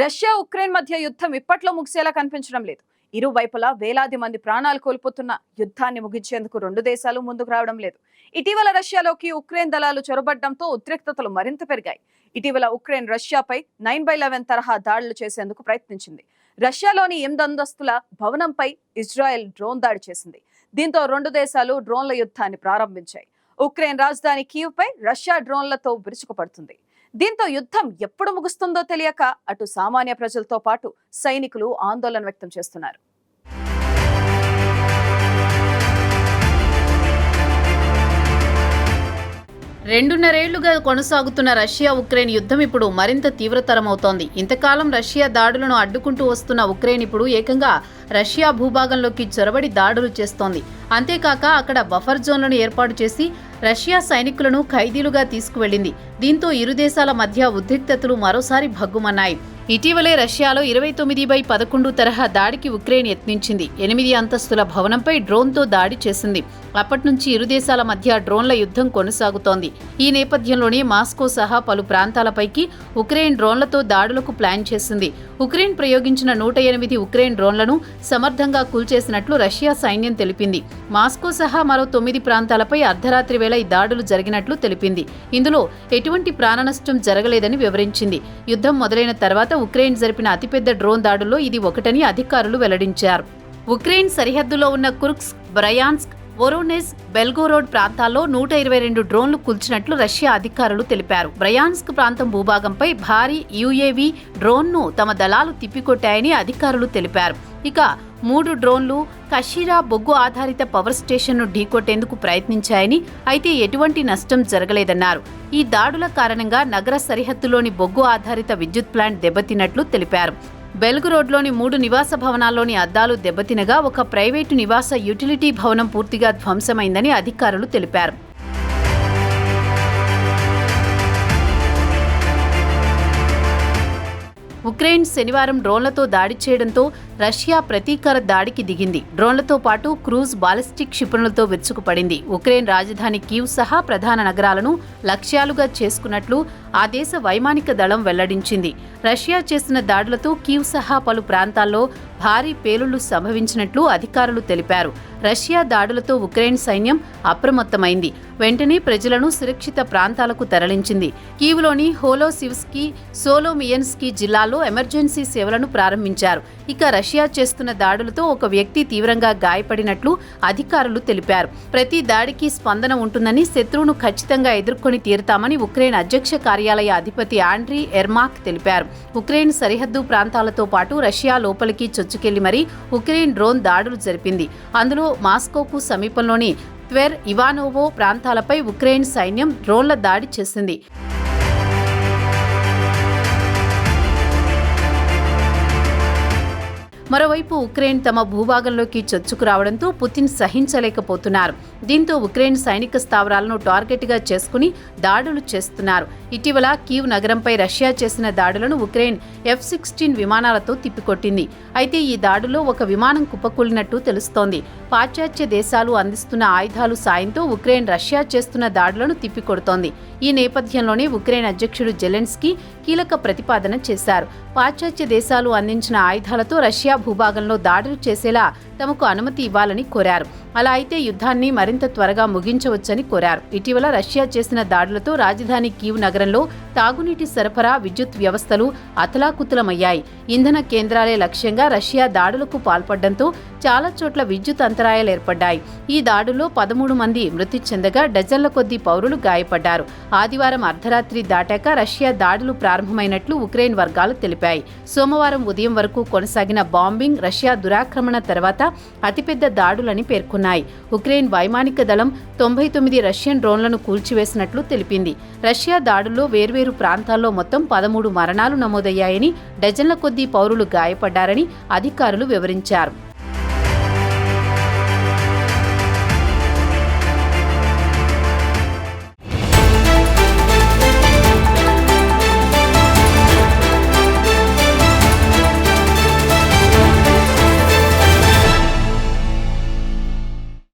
Russia Ukraine మధ్య యుద్ధం ఇప్పట్లో ముగిసేలా కనిపించడం లేదు. ఇరువైపులా వేలాది మంది ప్రాణాలు కోల్పోతున్న యుద్ధాన్ని ముగించేందుకు రెండు దేశాలు ముందుకు రావడం లేదు. ఇటీవల రష్యాలోకి ఉక్రెయిన్ దళాలు చొరబడ్డంతో ఉద్రిక్తతలు మరింత పెరిగాయి. ఇటీవల ఉక్రెయిన్ రష్యాపై నైన్ బై లెవెన్ తరహా దాడులు చేసేందుకు ప్రయత్నించింది. రష్యాలోని ఎనిమిది అంతస్తుల భవనంపై ఇజ్రాయెల్ డ్రోన్ దాడి చేసింది. దీంతో రెండు దేశాలు డ్రోన్ల యుద్ధాన్ని ప్రారంభించాయి. ఉక్రెయిన్ రాజధాని కీవ్పై రష్యా డ్రోన్లతో విరుచుకుపడుతుంది. దీంతో యుద్ధం ఎప్పుడు ముగుస్తుందో తెలియక అటు సామాన్య ప్రజలతో పాటు సైనికులు ఆందోళన వ్యక్తం చేస్తున్నారు. రెండున్నరేళ్ళుగా కొనసాగుతున్న రష్యా ఉక్రెయిన్ యుద్ధం ఇప్పుడు మరింత తీవ్రతరమవుతోంది. ఇంతకాలం రష్యా దాడులను అడ్డుకుంటూ వస్తున్న ఉక్రెయిన్ ఇప్పుడు ఏకంగా రష్యా భూభాగంలోకి చొరబడి దాడులు చేస్తోంది. అంతేకాక అక్కడ బఫర్ జోన్లను ఏర్పాటు చేసి రష్యా సైనికులను ఖైదీలుగా తీసుకువెళ్ళింది దీంతో ఇరు దేశాల మధ్య ఉద్రిక్తతలు మరోసారి భగ్గుమన్నాయి. ఇటీవలే రష్యాలో ఇరవై తొమ్మిది బై పదకొండు తరహా దాడికి ఉక్రెయిన్ యత్నించింది. ఎనిమిది అంతస్తుల భవనంపై డ్రోన్తో దాడి చేసింది. అప్పటి నుంచి ఇరు దేశాల మధ్య డ్రోన్ల యుద్ధం కొనసాగుతోంది. ఈ నేపథ్యంలోనే మాస్కో సహా పలు ప్రాంతాలపైకి ఉక్రెయిన్ డ్రోన్లతో దాడులకు ప్లాన్ చేసింది. ఉక్రెయిన్ ప్రయోగించిన నూట ఎనిమిది ఉక్రెయిన్ డ్రోన్లను సమర్థంగా కూల్చేసినట్లు రష్యా సైన్యం తెలిపింది. మాస్కో సహా మరో తొమ్మిది ప్రాంతాలపై అర్ధరాత్రి వేళ ఈ దాడులు జరిగినట్లు తెలిపింది. ఇందులో ఎటువంటి ప్రాణనష్టం జరగలేదని వివరించింది. యుద్ధం మొదలైన తర్వాత ఉక్రెయిన్ జరిపిన అతిపెద్ద డ్రోన్ దాడుల్లో ఇది ఒకటని అధికారులు వెల్లడించారు. ఉక్రెయిన్ సరిహద్దులో ఉన్న కుర్క్స్ బ్రయాన్స్క్ ఒరోనెస్ బెల్గోరోడ్ ప్రాంతాల్లో నూట ఇరవై రెండు డ్రోన్లు కూల్చినట్లు రష్యా అధికారులు తెలిపారు. బ్రయాన్స్క్ ప్రాంతం భూభాగంపై భారీ యుఏవి డ్రోన్ను తమ దళాలు తిప్పికొట్టాయని అధికారులు తెలిపారు. ఇక మూడు డ్రోన్లు కషీరా బొగ్గు ఆధారిత పవర్ స్టేషన్ను ఢీకొట్టేందుకు ప్రయత్నించాయని అయితే ఎటువంటి నష్టం జరగలేదన్నారు. ఈ దాడుల కారణంగా నగర సరిహద్దులోని బొగ్గు ఆధారిత విద్యుత్ ప్లాంట్ దెబ్బతిన్నట్లు తెలిపారు. బెల్గురోడ్లోని మూడు నివాస భవనాల్లోని అద్దాలు దెబ్బతినగా ఒక ప్రైవేటు నివాస యుటిలిటీ భవనం పూర్తిగా ధ్వంసమైందని అధికారులు తెలిపారు. ఉక్రెయిన్ శనివారం డ్రోన్లతో దాడి చేయడంతో రష్యా ప్రతీకార దాడికి దిగింది. డ్రోన్లతో పాటు క్రూజ్ బాలిస్టిక్ క్షిపణులతో విరుచుకుపడింది. ఉక్రెయిన్ రాజధాని కీవ్ సహా ప్రధాన నగరాలను లక్ష్యాలుగా చేసుకున్నట్లు ఆ దేశ వైమానిక దళం వెల్లడించింది. రష్యా చేసిన దాడులతో కీవ్ సహా పలు ప్రాంతాల్లో భారీ పేలుళ్ళు సంభవించినట్లు అధికారులు తెలిపారు. రష్యా దాడులతో ఉక్రెయిన్ సైన్యం అప్రమత్తమైంది. వెంటనే ప్రజలను సురక్షిత ప్రాంతాలకు తరలించింది. కీవ్లోని హోలోసివ్స్కీ సోలోమియన్స్కీ జిల్లాలో ఎమర్జెన్సీ సేవలను ప్రారంభించారు. ఇక రష్యా చేస్తున్న దాడులతో ఒక వ్యక్తి తీవ్రంగా గాయపడినట్లు అధికారులు తెలిపారు. ప్రతి దాడికి స్పందన ఉంటుందని శత్రువును ఖచ్చితంగా ఎదుర్కొని తీరుతామని ఉక్రెయిన్ అధ్యక్ష కార్యాలయ అధిపతి ఆండ్రీ ఎర్మాక్ తెలిపారు. ఉక్రెయిన్ సరిహద్దు ప్రాంతాలతో పాటు రష్యా లోపలికి చొచ్చుకెళ్ళి మరీ ఉక్రెయిన్ డ్రోన్ దాడులు జరిపింది. అందులో మాస్కోకు సమీపంలోని ట్వెర్ ఇవానోవో ప్రాంతాలపై ఉక్రెయిన్ సైన్యం డ్రోన్ల దాడి చేసింది. మరోవైపు ఉక్రెయిన్ తమ భూభాగంలోకి చొచ్చుకు రావడంతో పుతిన్ సహించలేకపోతున్నారు. దీంతో ఉక్రెయిన్ సైనిక స్థావరాలను టార్గెట్గా చేసుకుని దాడులు చేస్తున్నారు. ఇటీవల కీవ్ నగరంపై రష్యా చేసిన దాడులను ఉక్రెయిన్ ఎఫ్ సిక్స్టీన్ విమానాలతో తిప్పికొట్టింది. అయితే ఈ దాడిలో ఒక విమానం కుప్పకూలినట్టు తెలుస్తోంది. పాశ్చాత్య దేశాలు అందిస్తున్న ఆయుధాలు సాయంతో ఉక్రెయిన్ రష్యా చేస్తున్న దాడులను తిప్పికొడుతోంది. ఈ నేపథ్యంలోనే ఉక్రెయిన్ అధ్యక్షుడు జెలెన్స్కీ కీలక ప్రతిపాదన చేశారు. పాశ్చాత్య దేశాలు అందించిన ఆయుధాలతో రష్యా భూభాగంలో దాడులు చేసేలా తమకు అనుమతి ఇవ్వాలని కోరారు. అలా అయితే యుద్ధాన్ని మరింత త్వరగా ముగించవచ్చని కోరారు. ఇటీవల రష్యా చేసిన దాడులతో రాజధాని కీవ్ నగరంలో తాగునీటి సరఫరా విద్యుత్ వ్యవస్థలు అతలాకుతలమయ్యాయి. ఇంధన కేంద్రాలే లక్ష్యంగా రష్యా దాడులకు పాల్పడడంతో చాలా చోట్ల విద్యుత్ అంతరాయాలు ఏర్పడ్డాయి. ఈ దాడుల్లో పదమూడు మంది మృతి చెందగా డజన్ల కొద్దీ పౌరులు గాయపడ్డారు. ఆదివారం అర్ధరాత్రి దాటాక రష్యా దాడులు ప్రారంభమైనట్లు ఉక్రెయిన్ వర్గాలు తెలిపాయి. సోమవారం ఉదయం వరకు కొనసాగిన బాంబింగ్ రష్యా దురాక్రమణ తర్వాత అతిపెద్ద దాడులని పేర్కొన్నాయి. ఉక్రెయిన్ వైమానిక దళం తొంభై తొమ్మిది రష్యన్ డ్రోన్లను కూల్చివేసినట్లు తెలిపింది. రష్యా దాడుల్లో వేర్వేరు ప్రాంతాల్లో మొత్తం పదమూడు మరణాలు నమోదయ్యాయని డజన్ల కొద్దీ పౌరులు గాయపడ్డారని అధికారులు వివరించారు.